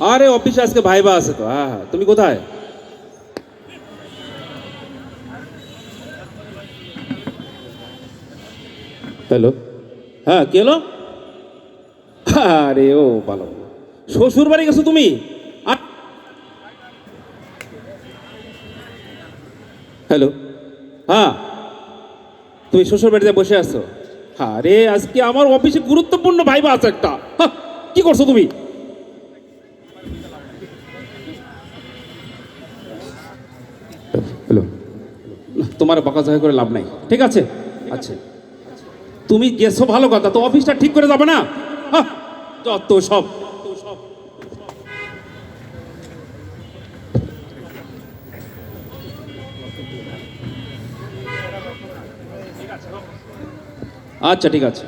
আরে অফিসে আজকে ভাইবা আছে তো হ্যাঁ হ্যাঁ। তুমি কোথায়? হ্যালো। হ্যাঁ কে এলো? আরে ও ভালো। শ্বশুর বাড়ি গেছো তুমি? হ্যালো। হ্যাঁ। তুমি শ্বশুর বাড়িতে বসে আছো? আরে আজকে আমার অফিসে গুরুত্বপূর্ণ ভাইবা আছে একটা। কি করছ তুমি? তোমার বকা ঝকা করে লাভ নাই। ঠিক আছে? আচ্ছা। তুমি গেছো ভালো কথা, তো অফিসটা ঠিক করে যাবে না? যত সব। আচ্ছা ঠিক আছে।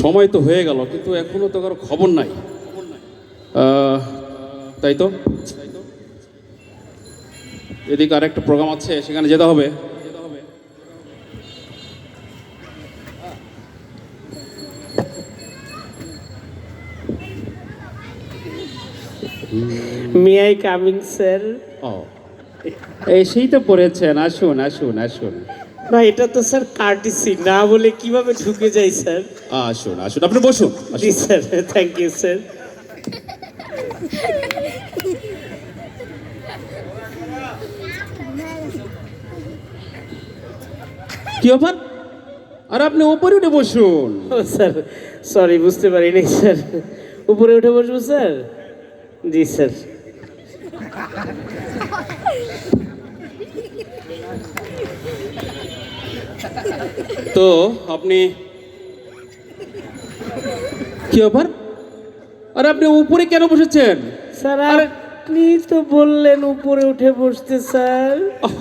সময় তো হয়ে গেল, কিন্তু এখনও তো কারও খবর নাই। তাই তো? এদিকে আর একটা প্রোগ্রাম আছে সেখানে যেতে হবে। মে আই কামিং স্যার ও। এসেই তো পড়েছেন আসুন আসুন আসুন। না এটা তো স্যার কার্টিসি না বলে কীভাবে ঢুকে যাই স্যার আসুন আসুন আপনি বসুন জি স্যার থ্যাংক ইউ স্যার কি ব্যাপার? আর আপনি ওপরে উঠে বসুন। স্যার সরি বুঝতে পারিনি স্যার। উপরে উঠে বসবো স্যার? জি স্যার। তো আপনি কি ব্যাপার? আর আপনি উপরে কেন বসেছেন? স্যার আপনি তো বললেন উপরে উঠে বসতে স্যার।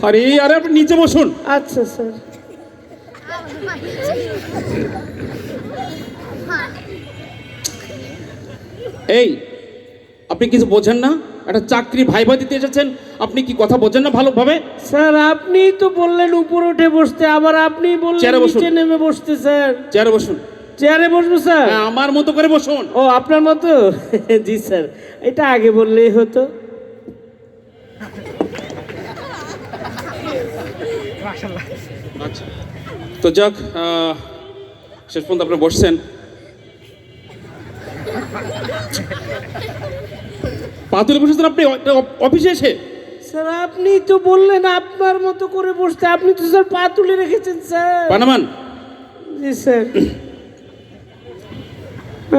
আরে আরে আপনি নিচে বসুন। আচ্ছা স্যার। এই আপনি কিছু বোঝেন না? একটা চাকরি ভাইবা দিতে এসেছেন আপনি কি কথা বোঝেন না ভালোভাবে? স্যার আপনি তো বললেন উপরে উঠে বসতে আবার আপনি বললেন নিচে নেমে বসতে স্যার। চেয়ারে বসুন। চেয়ারে বসবো স্যার? হ্যাঁ, আমার মতো করে বসুন। ও আপনার মতো? জি স্যার। এটা আগে বললেই হতো। আচ্ছা। তো যাক শেষ পর্যন্ত আপনি বসছেন। পাতুলে বসেছেন আপনি অফিসে এসে। স্যার আপনি তো বললেন আপনার মতো করে বসতে। আপনি তো স্যার পা তুলে রেখেছেন স্যার। পানামান জি স্যার।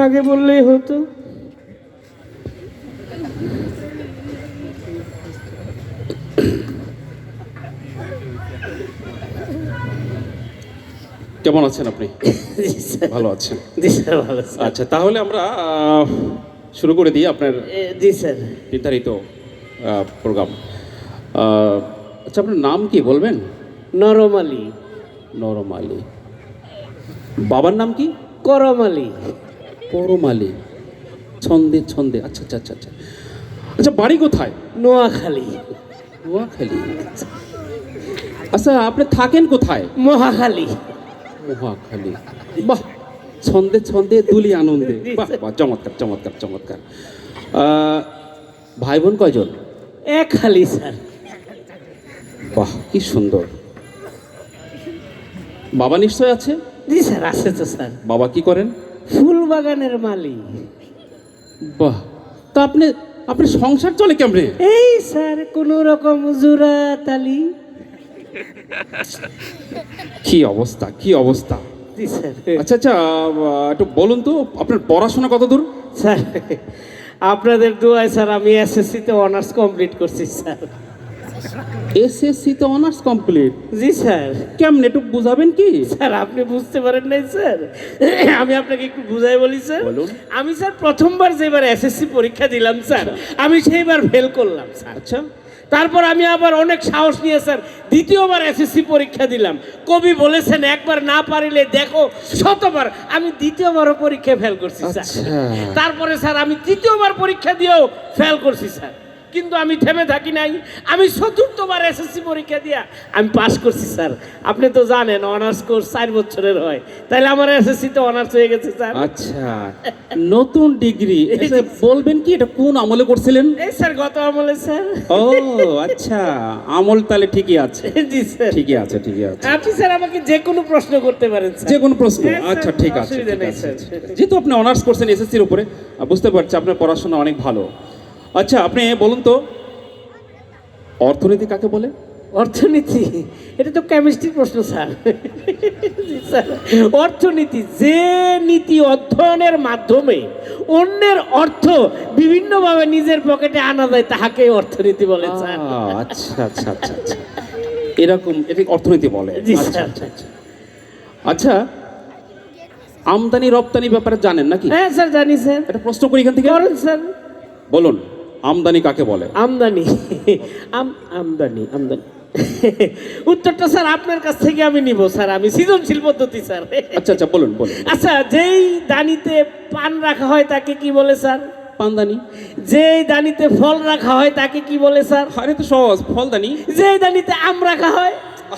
আগে বললেই হতো। কেমন আছেন আপনি? জি স্যার ভালো আছেন? জি স্যার ভালো আচ্ছা তাহলে আমরা শুরু করে দিই আপনার জি স্যার। নির্ধারিত প্রোগ্রাম। আচ্ছা আপনার নাম কি বলবেন? নরম নরমালি নরম আলী। বাবার নাম কি? করমালি পরম আলী ছন্দে ছন্দে। আচ্ছা আচ্ছা আচ্ছা আচ্ছা। আচ্ছা বাড়ি কোথায়? নোয়াখালী। নোয়াখালী। আচ্ছা আপনি থাকেন কোথায়? মহাখালী। মহাখালী। বাহ! ছন্দে ছন্দে দুলি আনন্দে। বাহ বাহ চমৎকার চমৎকার চমৎকার। ভাই বোন কয়জন? এক খালি স্যার। বাহ কি সুন্দর। বাবা নিশ্চয় আছে? জি স্যার আছে তো স্যার। বাবা কি করেন? ফুল বাগানের মালিক। বাহ। তা আপনি আপনি সংসার চলে কেমনে? এই স্যার কোন রকম জোড়া তালি কি অবস্থা কি অবস্থা? জি স্যার। আচ্ছা আচ্ছা একটু বলুন তো আপনার পড়াশোনা কত দূর? স্যার আপনাদের দোয়ায় স্যার আমি এসএসসিতে অনার্স কমপ্লিট করছি স্যার। এসএসসি তো অনার্স কমপ্লিট জি স্যার। কেমনে একটু বুঝাবেন কি? স্যার আপনি বুঝতে পারেন নাই স্যার। আমি আপনাকে একটু বুঝাই বলি স্যার। আমি স্যার প্রথমবার যেবার এসএসসি পরীক্ষা দিলাম স্যার আমি সেইবার ফেল করলাম স্যার। আচ্ছা। তারপর আমি আবার অনেক সাহস নিয়ে স্যার দ্বিতীয়বার এসএসসি পরীক্ষা দিলাম। কবি বলেছেন একবার না পারিলে দেখো শতবার। আমি দ্বিতীয়বারও পরীক্ষায় ফেল করছি স্যার। আচ্ছা। তারপরে স্যার আমি তৃতীয়বার পরীক্ষা দিয়েও ফেল করছি স্যার। কিন্তু আমি থেমে থাকি নাই। আমি চতুর্থবার এসএসসি পরীক্ষা দিয়া আমি পাশ করছি স্যার। আপনি তো জানেন অনার্স কোর্স চার বছরের হয়। তাহলে আমার এসএসসি তো অনার্স হয়ে গেছে স্যার। আচ্ছা। নতুন ডিগ্রি। বলবেন কি এটা কোন আমলে করছিলেন? এই স্যার গত আমলে স্যার। ও আচ্ছা। আমল তাহলে ঠিকই আছে। জি স্যার। ঠিকই আছে ঠিকই আছে। আপনি স্যার আমাকে যে কোনো প্রশ্ন করতে পারেন স্যার। যে কোনো প্রশ্ন। হ্যাঁ, আচ্ছা। ঠিক আছে। যেহেতু আপনি অনার্স করছেন এসএসসির উপরে বুঝতে পারছি আপনার পড়াশোনা অনেক ভালো। আচ্ছা আপনি বলুন তো অর্থনীতি কাকে বলে? অর্থনীতি? এটা তো কেমিস্ট্রির প্রশ্ন স্যার। স্যার। অর্থনীতি যে নীতি অধ্যয়নের মাধ্যমে অন্যের অর্থ বিভিন্নভাবে নিজের পকেটে আনা যায় তাহাকে অর্থনীতি বলে স্যার। আচ্ছা আচ্ছা আচ্ছা আচ্ছা। এরকম এটা অর্থনীতি বলে। আচ্ছা আচ্ছা আচ্ছা। আচ্ছা আমদানি রপ্তানি ব্যাপারে জানেন নাকি? হ্যাঁ স্যার জানি স্যার। এটা প্রশ্ন করি এখান থেকে। স্যার। বলুন। আমদানি কাকে বলে? আমদানি। আমদানি আমদানি। উত্তরটা স্যার আপনার কাছ থেকে আমি নিব স্যার আমি সৃজনশীল পদ্ধতি স্যার। আচ্ছা আচ্ছা বলুন বলুন। আচ্ছা যেই দানিতে পান রাখা হয় তাকে কি বলে স্যার? পানদানি। যেই দানিতে ফল রাখা হয় তাকে কি বলে স্যার? আরে তো সহজ ফলদানি। যেই দানিতে আম রাখা হয়।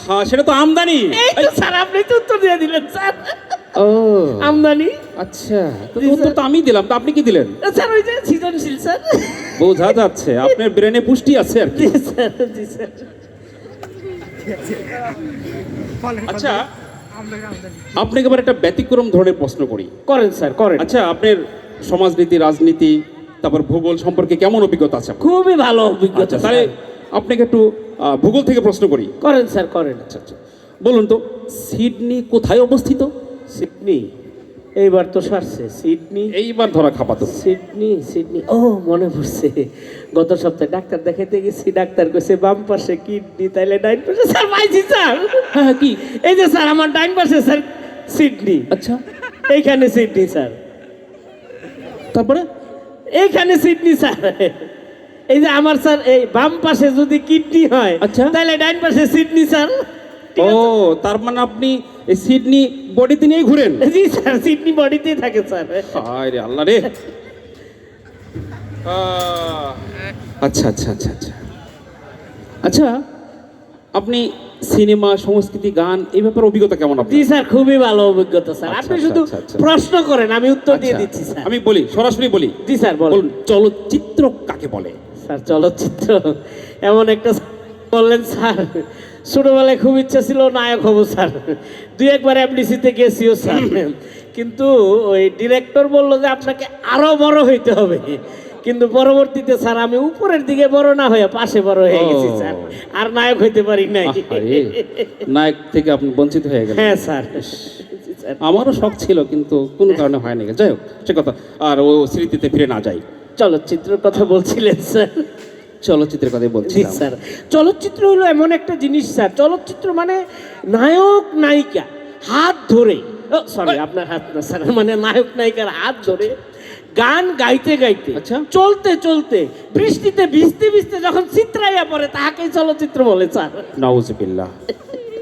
হ্যাঁ সেটা তো আমদানি। এই তো স্যার আপনি তো উত্তর দিয়ে দিলেন স্যার। ও। আমদানি। আচ্ছা উত্তর তো আমি দিলাম তো আপনি কি দিলেন? স্যার ওই যে সৃজনশীল স্যার। বোঝা যাচ্ছে আপনার ব্রেনে পুষ্টি আছে আর কি। স্যার জি স্যার। আচ্ছা আপনাকে এবার একটা ব্যতিক্রম ধরনের প্রশ্ন করি। করেন স্যার করেন। আচ্ছা আপনার সমাজনীতি রাজনীতি তারপর ভূগোল সম্পর্কে কেমন অভিজ্ঞতা আছে খুবই ভালো অভিজ্ঞতা আচ্ছা তাহলে আপনাকে একটু ভূগোল থেকে প্রশ্ন করি। করেন স্যার করেন। আচ্ছা আচ্ছা। বলুন তো সিডনি কোথায় অবস্থিত? সিডনি। এইবার তো সারছে সিডনি। এইবার ধরা খাপাতো। Sydney Sydney. ও মনে পড়ছে। গত সপ্তাহে ডাক্তার দেখাইতে গেছি ডাক্তার কইছে বাম পাশে কিডনি তাইলে ডাইন পাশে স্যার পাইছি স্যার। হ্যাঁ কি? এই যে স্যার আমার ডাইন পাশে স্যার সিডনি। আচ্ছা। এইখানে সিডনি স্যার। তারপরে? এইখানে সিডনি স্যার। এই যে আমার স্যার এই বাম পাশে যদি কিডনি হয় আচ্ছা। তাহলে ডাইন পাশে সিডনি স্যার। ও? তার মানে আপনি এই সিডনি বডিতে নিয়েই ঘুরেন? জি স্যার সিডনি বডিতেই থাকে স্যার। হায় রে আল্লাহ রে। আচ্ছা আচ্ছা আচ্ছা আচ্ছা। আচ্ছা আপনি সিনেমা সংস্কৃতি গান এই ব্যাপারে অভিজ্ঞতা কেমন জি আপনার স্যার খুবই ভালো অভিজ্ঞতা স্যার। আচ্ছা, আপনি আচ্ছা, শুধু আচ্ছা। প্রশ্ন করেন আমি উত্তর দিয়ে দিচ্ছি স্যার। আমি বলি সরাসরি বলি। জি স্যার বলুন চলচ্চিত্র কাকে বলে? স্যার চলচ্চিত্র এমন একটা বললেন স্যার ছোটবেলায় খুব ইচ্ছা ছিল নায়ক হব স্যার। দুই একবার এমডিসিতে গেছিও স্যার। কিন্তু ওই ডিরেক্টর বলল যে আপনাকে আরও বড় হইতে হবে। কিন্তু পরবর্তীতে স্যার আমি উপরের দিকে বড় না হয়ে পাশে বড় হয়ে গেছি স্যার। আর নায়ক হইতে পারি নাই। নায়ক থেকে আপনি বঞ্চিত হয়ে গেলেন। হ্যাঁ স্যার। আমারও শখ ছিল কিন্তু কোনো কারণে হয়নি। যাই হোক সে কথা। আর ও স্মৃতিতে ফিরে না যাই। চলচ্চিত্রের কথা বলছিলেন স্যার। চলচ্চিত্রের কথাই বলছি স্যার। চলচ্চিত্র হলো এমন একটা জিনিস স্যার। চলচ্চিত্র মানে নায়ক নায়িকা হাত ধরে। সরি আপনার হাত না স্যার মানে নায়ক নায়িকার হাত ধরে গান গাইতে গাইতে আচ্ছা। চলতে চলতে বৃষ্টিতে ভিজতে ভিজতে যখন চিত্রাইয়া পড়ে তাহাকেই চলচ্চিত্র বলে স্যার। নাউজুবিল্লাহ।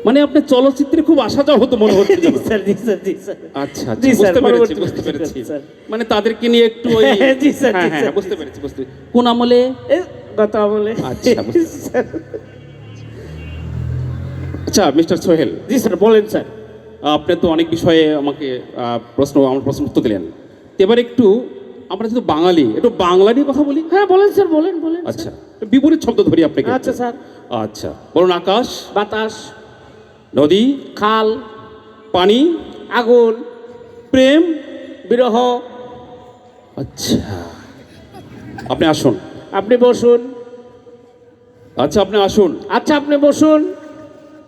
মানে আপনি চলচ্চিত্রে খুব আসা যাওয়া হতো মনে হচ্ছে জি স্যার জি স্যার জি স্যার। আচ্ছা জি আচ্ছা স্যার, বুঝতে পেরেছি বুঝতে পেরেছি। মানে তাদেরকে নিয়ে একটু ওই জি স্যার, হ্যাঁ জি স্যার। বুঝতে পেরেছি বুঝতে। কোন আমলে গত আমলে আচ্ছা। আচ্ছা মিস্টার সোহেল। জি স্যার বলেন স্যার। আপনি তো অনেক বিষয়ে আমাকে প্রশ্ন আমার প্রশ্ন উত্তর দিলেন। এবার একটু আমরা যেহেতু বাঙালি একটু বাংলা নিয়ে কথা বলি? হ্যাঁ বলেন স্যার বলেন বলেন আচ্ছা বিপরীত শব্দ ধরি আপনাকে আচ্ছা স্যার। আচ্ছা বলুন আকাশ বাতাস নদী খাল পানি আগুন প্রেম। বিরহ। আচ্ছা আপনি আসুন। আপনি বসুন। আচ্ছা আপনি আসুন। আচ্ছা আপনি বসুন।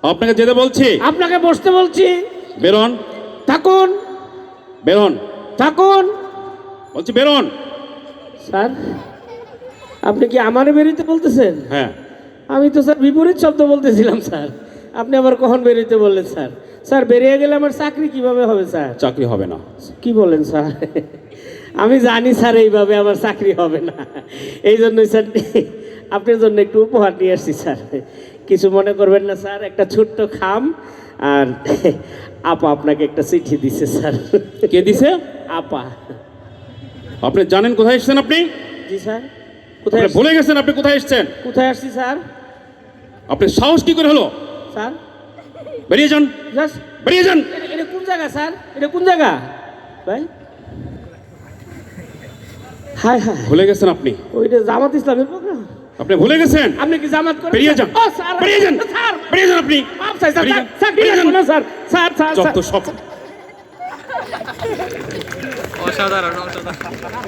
আপনাকে যেতে বলছি। আপনাকে বসতে বলছি। বেরোন। থাকুন। বেরোন। থাকুন। বলছি বেরোন। স্যার আপনি কি আমারে বেরোতে বলতেছেন? হ্যাঁ। আমি তো স্যার বিপরীত শব্দ বলতেছিলাম স্যার। আপনি আবার কখন বেরোতে বললেন স্যার? স্যার বেরিয়ে গেলে আমার চাকরি কীভাবে হবে স্যার? চাকরি হবে না। কি বলেন স্যার? আমি জানি স্যার এইভাবে আমার চাকরি হবে না। এই জন্যই স্যার আপনার জন্য একটু উপহার নিয়ে আসছি স্যার। কিছু মনে করবেন না স্যার একটা ছোট্ট খাম আর আপা আপনাকে একটা চিঠি দিছে স্যার। কে দিছে? আপা। আপনি জানেন কোথায় এসেছেন আপনি? জি স্যার। কোথায় ভুলে গেছেন আপনি কোথায় এসেছেন? কোথায় আসছি স্যার? আপনি সাহস কি করে হলো? স্যার। বেরিয়ে যান। জাস্ট বেরিয়ে যান। এটা কোন জায়গা স্যার? এটা কোন জায়গা? ভাই? হাই হায়। ভুলে গেছেন আপনি? ওইটা জামাত ইসলামের প্রোগ্রাম। আপনি ভুলে গেছেন? আপনি কি জামাত করেন বেরিয়ে যান। ও স্যার বেরিয়ে যান। স্যার। বেরিয়ে যান আপনি। মাফ চাই স্যার স্যার, বেরিয়ে যান। না, স্যার স্যার স্যার স্যার। যত সব। অসাধারণ অসাধারণ।